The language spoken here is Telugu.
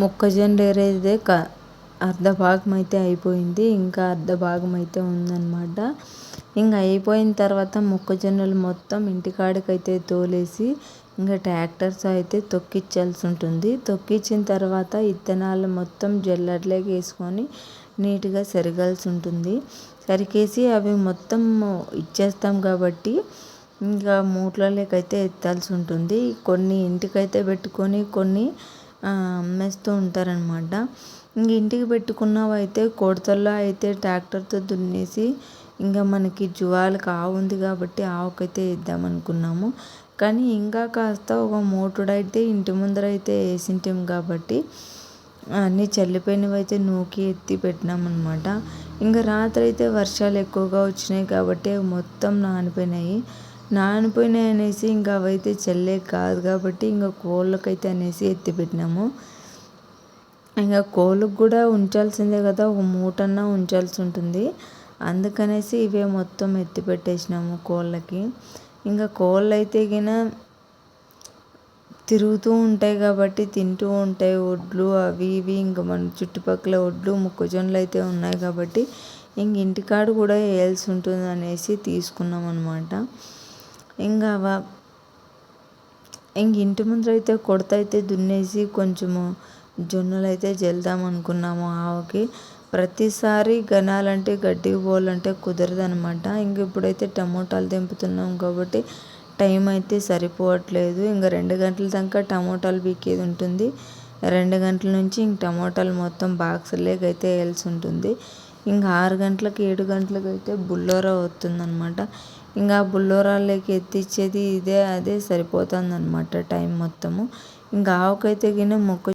మొక్కజొన్న ఏరేదే క అర్ధ భాగం అయితే అయిపోయింది ఇంకా అర్ధ భాగం అయితే ఉందన్నమాట. ఇంకా అయిపోయిన తర్వాత మొక్కజొన్నలు మొత్తం ఇంటికాడికైతే తోలేసి ఇంకా ట్రాక్టర్స్ అయితే తొక్కిచ్చాల్సి ఉంటుంది. తొక్కిచ్చిన తర్వాత ఇత్తనాలు మొత్తం జల్లట్లోకి వేసుకొని నీట్గా సరిగాల్సి ఉంటుంది. సరికేసి అవి మొత్తం ఇచ్చేస్తాం కాబట్టి ఇంకా మూట్లలోకి అయితే ఎత్తాల్సి ఉంటుంది. కొన్ని ఇంటికైతే పెట్టుకొని కొన్ని అమ్మేస్తూ ఉంటారనమాట ఇంక ఇంటికి పెట్టుకున్నవి అయితే కోడతల్లో అయితే ట్రాక్టర్తో దున్నేసి ఇంకా మనకి జువాలకి ఆవు ఉంది కాబట్టి ఆవుకైతే వేద్దాం అనుకున్నాము కానీ ఇంకా కాస్త ఒక మూటుడైతే ఇంటి ముందర అయితే వేసింటాం కాబట్టి అన్నీ చల్లిపోయినవి అయితే నూకి ఎత్తి పెట్టినామన్నమాట. ఇంకా రాత్రి అయితే వర్షాలు ఎక్కువగా వచ్చినాయి కాబట్టి మొత్తం నానిపోయినాయి. నానిపోయినాయి అనేసి ఇంకా అవైతే చల్లే కాదు కాబట్టి ఇంకా కోళ్ళకైతే అనేసి ఎత్తిపెట్టినాము ఇంకా కోళ్ళకు కూడా ఉంచాల్సిందే కదా ఒక మూటన్నా ఉంచాల్సి ఉంటుంది. అందుకనేసి ఇవే మొత్తం ఎత్తి పెట్టేసినాము కోళ్ళకి. ఇంకా కోళ్ళు అయితే గిన తిరుగుతూ ఉంటాయి కాబట్టి తింటూ ఉంటాయి వడ్లు అవి ఇవి. ఇంకా మన చుట్టుపక్కల వడ్లు మొక్కజొన్నలు అయితే ఉన్నాయి కాబట్టి ఇంక ఇంటికాడ కూడా వేయాల్సి ఉంటుంది అనేసి తీసుకున్నాం అనమాట ఇంకా ఇంక ఇంటి ముందర అయితే కొడత అయితే దున్నేసి కొంచెము జొన్నలు అయితే జల్దాం అనుకున్నాము ఆవుకి. ప్రతిసారి గనాలంటే గడ్డికి పోవాలంటే కుదరదు అనమాట ఇంక ఇప్పుడైతే టమోటాలు తెంపుతున్నాం కాబట్టి టైం అయితే సరిపోవట్లేదు. ఇంకా రెండు గంటల దాకా టమోటాలు బీకేది ఉంటుంది. రెండు గంటల నుంచి ఇంక టమోటాలు మొత్తం బాక్సుల్లోకి అయితే వేయాల్సి ఉంటుంది. ఇంకా ఆరు గంటలకు ఏడు గంటలకు అయితే బుల్లోరా వస్తుందన్నమాట. ఇంకా బుల్లోరాల్లోకి ఎత్తిచ్చేది ఇదే అదే సరిపోతుందన్నమాట టైం మొత్తము. ఇంకా ఆవుకైతే గిన్నె మొక్క